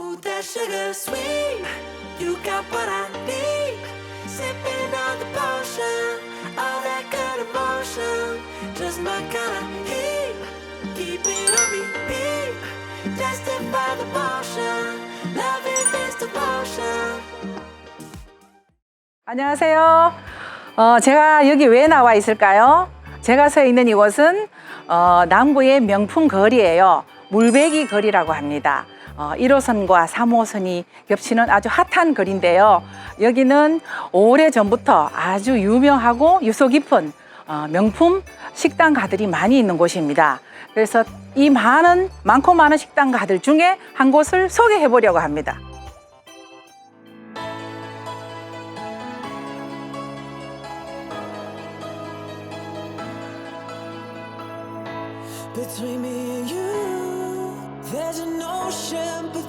Ooh, that sugar sweet. You got what I need. Sipping on the potion. All that good emotion. Just my kind of heat. Keep it on repeat. Tested by the potion. Loving this devotion. 안녕하세요. 어, 제가 여기 왜 나와 있을까요? 제가 서 있는 이곳은 어, 남구의 명품 거리예요. 물베기 거리라고 합니다. 어, 1호선과 3호선이 겹치는 아주 핫한 거리인데요. 여기는 오래 전부터 아주 유명하고 유서 깊은 어, 명품 식당가들이 많이 있는 곳입니다. 그래서 이 많은 많고 많은 식당가들 중에 한 곳을 소개해 보려고 합니다.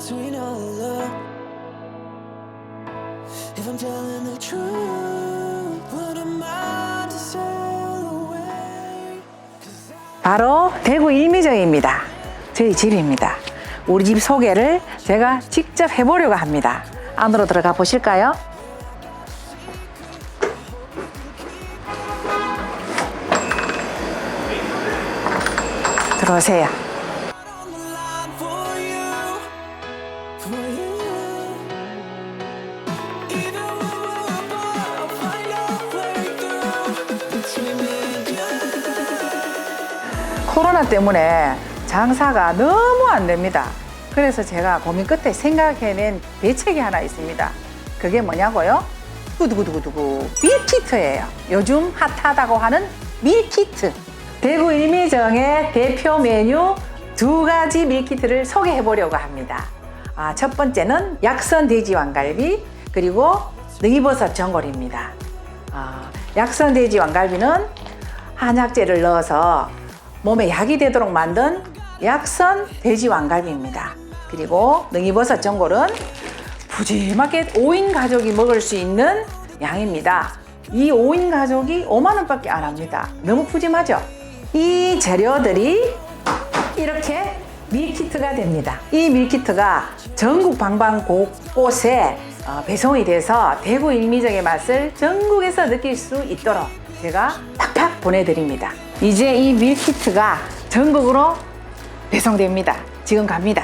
Between our love. If I'm telling the truth, what am I to sail away? 바로 대구 일미정입니다. 저희 집입니다. 우리 집 소개를 제가 직접 해보려고 합니다. 안으로 들어가 보실까요? 들어오세요. 코로나 때문에 장사가 너무 안 됩니다. 그래서 제가 고민 끝에 생각해낸 대책이 하나 있습니다. 그게 뭐냐고요? 두구두구두구두구 밀키트예요. 요즘 핫하다고 하는 밀키트. 대구 일미정의 대표 메뉴 두 가지 밀키트를 소개해 보려고 합니다. 아, 첫 번째는 약선 돼지 왕갈비 그리고 능이버섯 전골입니다. 아, 약선 돼지 왕갈비는 한약재를 넣어서 몸에 약이 되도록 만든 약선 돼지 왕갈비입니다. 그리고 능이버섯 전골은 푸짐하게 5인 가족이 먹을 수 있는 양입니다. 이 5인 가족이 5만 원 밖에 안 합니다. 너무 푸짐하죠? 이 재료들이 이렇게 밀키트가 됩니다. 이 밀키트가 전국 방방 곳곳에 어, 배송이 돼서 대구 일미정의 맛을 전국에서 느낄 수 있도록 제가 팍팍 보내드립니다. 이제 이 밀키트가 전국으로 배송됩니다. 지금 갑니다.